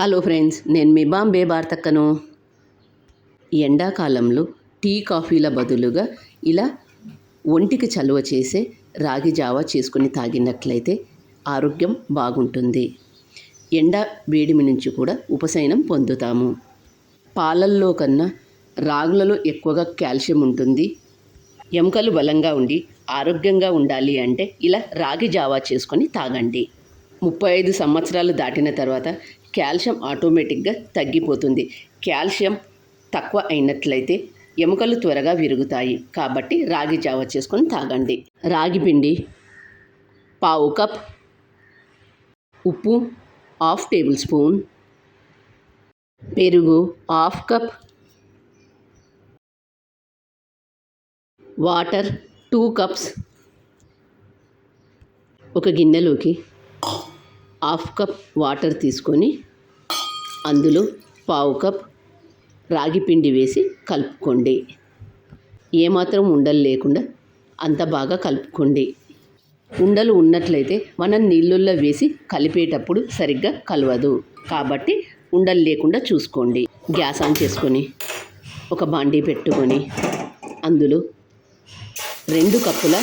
Hello friends నేను మీ బాంబే భారతక్కను ఎండాకాలంలో tea కాఫీల బదులుగా ఇలా ఒంటికి చలువ చేసే రాగి జావా చేసుకుని తాగినట్లయితే ఆరోగ్యం బాగుంటుంది. ఎండ వేడిమి నుంచి కూడా ఉపశమనం పొందుతాము. పాలల్లో కన్నా రాగులలో ఎక్కువగా కాల్షియం ఉంటుంది. ఎముకలు బలంగా ఉండి ఆరోగ్యంగా ఉండాలి అంటే ఇలా రాగి జావా చేసుకొని తాగండి. ముప్పై ఐదు సంవత్సరాలు దాటిన తర్వాత కాల్షియం ఆటోమేటిక్గా తగ్గిపోతుంది. కాల్షియం తక్కువ అయినట్లయితే ఎముకలు త్వరగా విరుగుతాయి. కాబట్టి రాగి జావ చేసుకొని తాగండి. రాగి పిండి పావు కప్ ఉప్పు హాఫ్ టేబుల్ స్పూన్ పెరుగు half cup water two cups ఒక గిన్నెలోకి హాఫ్ కప్ వాటర్ తీసుకొని అందులో పావు కప్ రాగి పిండి వేసి కలుపుకోండి. ఏమాత్రం ఉండలు లేకుండా అంత బాగా కలుపుకోండి. ఉండలు ఉన్నట్లయితే మనం నీళ్ళల్లో వేసి కలిపేటప్పుడు సరిగ్గా కలవదు. కాబట్టి ఉండలు లేకుండా చూసుకోండి. గ్యాస్ ఆన్ చేసుకొని ఒక బాండీ పెట్టుకొని అందులో రెండు కప్పుల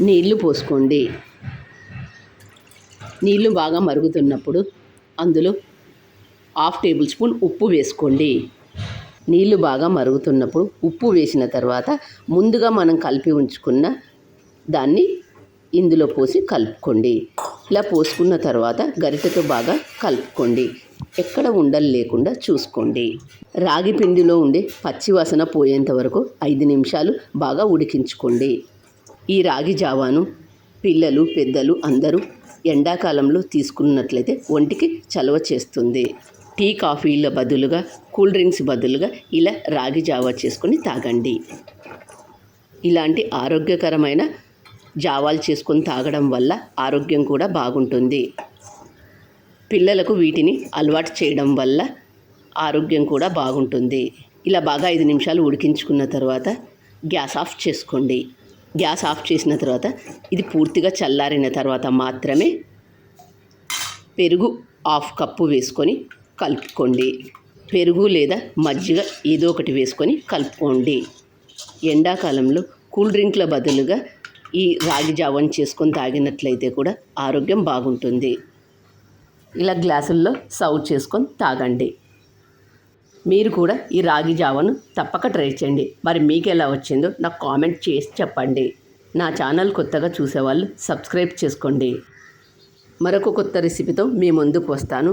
నీళ్ళు పోసుకోండి. నీళ్ళు బాగా మరుగుతున్నప్పుడు అందులో హాఫ్ టేబుల్ స్పూన్ ఉప్పు వేసుకోండి. నీళ్ళు బాగా మరుగుతున్నప్పుడు ఉప్పు వేసిన తర్వాత ముందుగా మనం కలిపి ఉంచుకున్న దాన్ని ఇందులో పోసి కలుపుకోండి. ఇలా పోసుకున్న తర్వాత గరిటెతో బాగా కలుపుకోండి. ఎక్కడ ఉండలు లేకుండా చూసుకోండి. రాగి పిండిలో ఉండే పచ్చివాసన పోయేంత వరకు ఐదు నిమిషాలు బాగా ఉడికించుకోండి. ఈ రాగి జావాను పిల్లలు పెద్దలు అందరూ ఎండాకాలంలో తీసుకున్నట్లయితే ఒంటికి చలవ చేస్తుంది. టీ కాఫీల బదులుగా కూల్ డ్రింక్స్ బదులుగా ఇలా రాగి జావా చేసుకొని తాగండి. ఇలాంటి ఆరోగ్యకరమైన జావాలు చేసుకొని తాగడం వల్ల ఆరోగ్యం కూడా బాగుంటుంది. పిల్లలకు వీటిని అలవాటు చేయడం వల్ల ఆరోగ్యం కూడా బాగుంటుంది. ఇలా బాగా ఐదు నిమిషాలు ఉడికించుకున్న తర్వాత గ్యాస్ ఆఫ్ చేసుకోండి. గ్యాస్ ఆఫ్ చేసిన తర్వాత ఇది పూర్తిగా చల్లారిన తర్వాత మాత్రమే పెరుగు హాఫ్ కప్పు వేసుకొని కలుపుకోండి. పెరుగు లేదా మజ్జిగ ఏదో ఒకటి వేసుకొని కలుపుకోండి. ఎండాకాలంలో కూల్ డ్రింక్ల బదులుగా ఈ రాగి జావని చేసుకొని తాగినట్లయితే కూడా ఆరోగ్యం బాగుంటుంది. ఇలా గ్లాసుల్లో సర్వ్ చేసుకొని తాగండి. మీరు కూడా ఈ రాగి జావను తప్పక ట్రై చేయండి. మరి మీకు ఎలా వచ్చిందో నాకు కామెంట్ చేసి చెప్పండి. నా ఛానల్ కొత్తగా చూసేవాళ్ళు సబ్స్క్రైబ్ చేసుకోండి. మరొక కొత్త రెసిపీతో మీ ముందుకు వస్తాను.